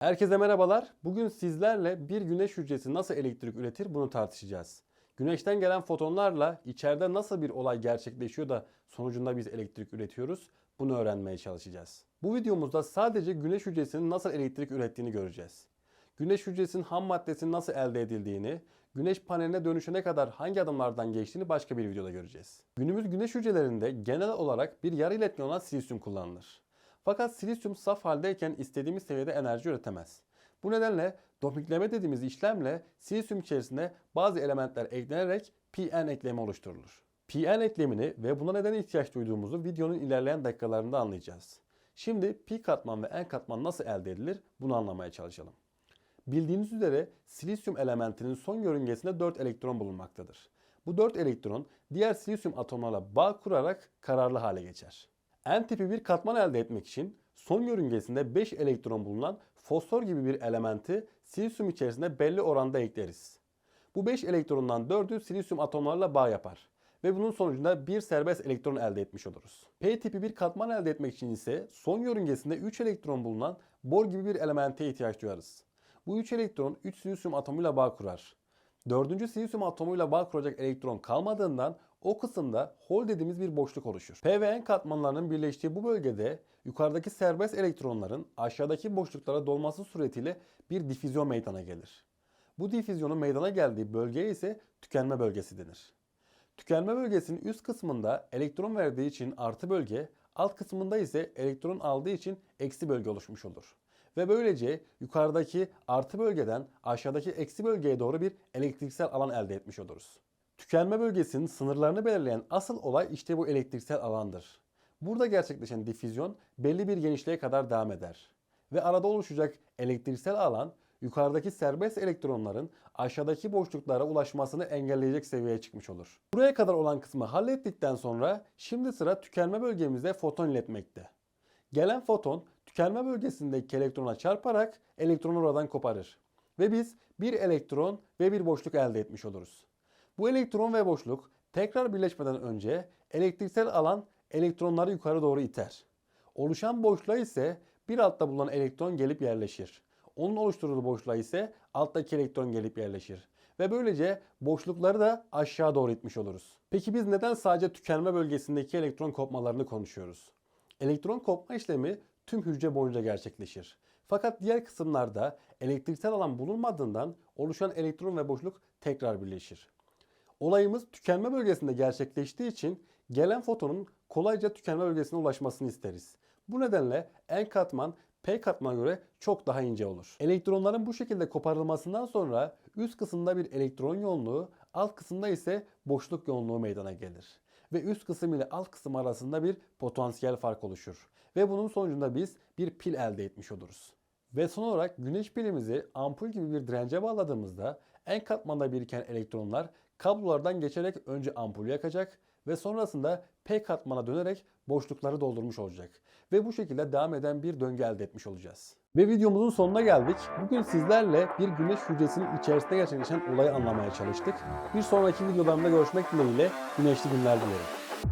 Herkese merhabalar. Bugün sizlerle bir güneş hücresi nasıl elektrik üretir bunu tartışacağız. Güneşten gelen fotonlarla içeride nasıl bir olay gerçekleşiyor da sonucunda biz elektrik üretiyoruz bunu öğrenmeye çalışacağız. Bu videomuzda sadece güneş hücresinin nasıl elektrik ürettiğini göreceğiz. Güneş hücresinin ham maddesinin nasıl elde edildiğini, güneş paneline dönüşene kadar hangi adımlardan geçtiğini başka bir videoda göreceğiz. Günümüz güneş hücrelerinde genel olarak bir yarı iletken olan silisyum kullanılır. Fakat silisyum saf haldeyken istediğimiz seviyede enerji üretemez. Bu nedenle dopingleme dediğimiz işlemle silisyum içerisine bazı elementler eklenerek PN eklemi oluşturulur. PN eklemini ve buna neden ihtiyaç duyduğumuzu videonun ilerleyen dakikalarında anlayacağız. Şimdi pi katman ve n katman nasıl elde edilir bunu anlamaya çalışalım. Bildiğiniz üzere silisyum elementinin son yörüngesinde 4 elektron bulunmaktadır. Bu 4 elektron diğer silisyum atomlarla bağ kurarak kararlı hale geçer. N tipi bir katman elde etmek için son yörüngesinde 5 elektron bulunan fosfor gibi bir elementi silisyum içerisinde belli oranda ekleriz. Bu 5 elektrondan 4'ü silisyum atomlarla bağ yapar ve bunun sonucunda bir serbest elektron elde etmiş oluruz. P tipi bir katman elde etmek için ise son yörüngesinde 3 elektron bulunan bor gibi bir elemente ihtiyaç duyarız. Bu 3 elektron 3 silisyum atomuyla bağ kurar. Dördüncü silisyum atomuyla bağ kuracak elektron kalmadığından o kısımda hol dediğimiz bir boşluk oluşur. P ve N katmanlarının birleştiği bu bölgede yukarıdaki serbest elektronların aşağıdaki boşluklara dolması suretiyle bir difüzyon meydana gelir. Bu difüzyonun meydana geldiği bölgeye ise tükenme bölgesi denir. Tükenme bölgesinin üst kısmında elektron verdiği için artı bölge, alt kısmında ise elektron aldığı için eksi bölge oluşmuş olur. Ve böylece yukarıdaki artı bölgeden aşağıdaki eksi bölgeye doğru bir elektriksel alan elde etmiş oluruz. Tükenme bölgesinin sınırlarını belirleyen asıl olay işte bu elektriksel alandır. Burada gerçekleşen difüzyon belli bir genişliğe kadar devam eder. Ve arada oluşacak elektriksel alan yukarıdaki serbest elektronların aşağıdaki boşluklara ulaşmasını engelleyecek seviyeye çıkmış olur. Buraya kadar olan kısmı hallettikten sonra şimdi sıra tükenme bölgemizde foton iletmekte. Gelen foton tükenme bölgesindeki elektrona çarparak elektronu oradan koparır. Ve biz bir elektron ve bir boşluk elde etmiş oluruz. Bu elektron ve boşluk tekrar birleşmeden önce elektriksel alan elektronları yukarı doğru iter. Oluşan boşluğa ise bir altta bulunan elektron gelip yerleşir. Onun oluşturduğu boşluğa ise alttaki elektron gelip yerleşir. Ve böylece boşlukları da aşağı doğru itmiş oluruz. Peki biz neden sadece tükenme bölgesindeki elektron kopmalarını konuşuyoruz? Elektron kopma işlemi tüm hücre boyunca gerçekleşir. Fakat diğer kısımlarda elektriksel alan bulunmadığından oluşan elektron ve boşluk tekrar birleşir. Olayımız tükenme bölgesinde gerçekleştiği için gelen fotonun kolayca tükenme bölgesine ulaşmasını isteriz. Bu nedenle N katman P katmana göre çok daha ince olur. Elektronların bu şekilde koparılmasından sonra üst kısımda bir elektron yoğunluğu, alt kısımda ise boşluk yoğunluğu meydana gelir. Ve üst kısım ile alt kısım arasında bir potansiyel fark oluşur. Ve bunun sonucunda biz bir pil elde etmiş oluruz. Ve son olarak güneş pilimizi ampul gibi bir dirence bağladığımızda en katmanda biriken elektronlar kablolardan geçerek önce ampulü yakacak ve sonrasında P katmana dönerek boşlukları doldurmuş olacak. Ve bu şekilde devam eden bir döngü elde etmiş olacağız. Ve videomuzun sonuna geldik. Bugün sizlerle bir güneş hücresinin içerisinde gerçekleşen olayı anlamaya çalıştık. Bir sonraki videolarımda görüşmek dileğiyle güneşli günler dilerim.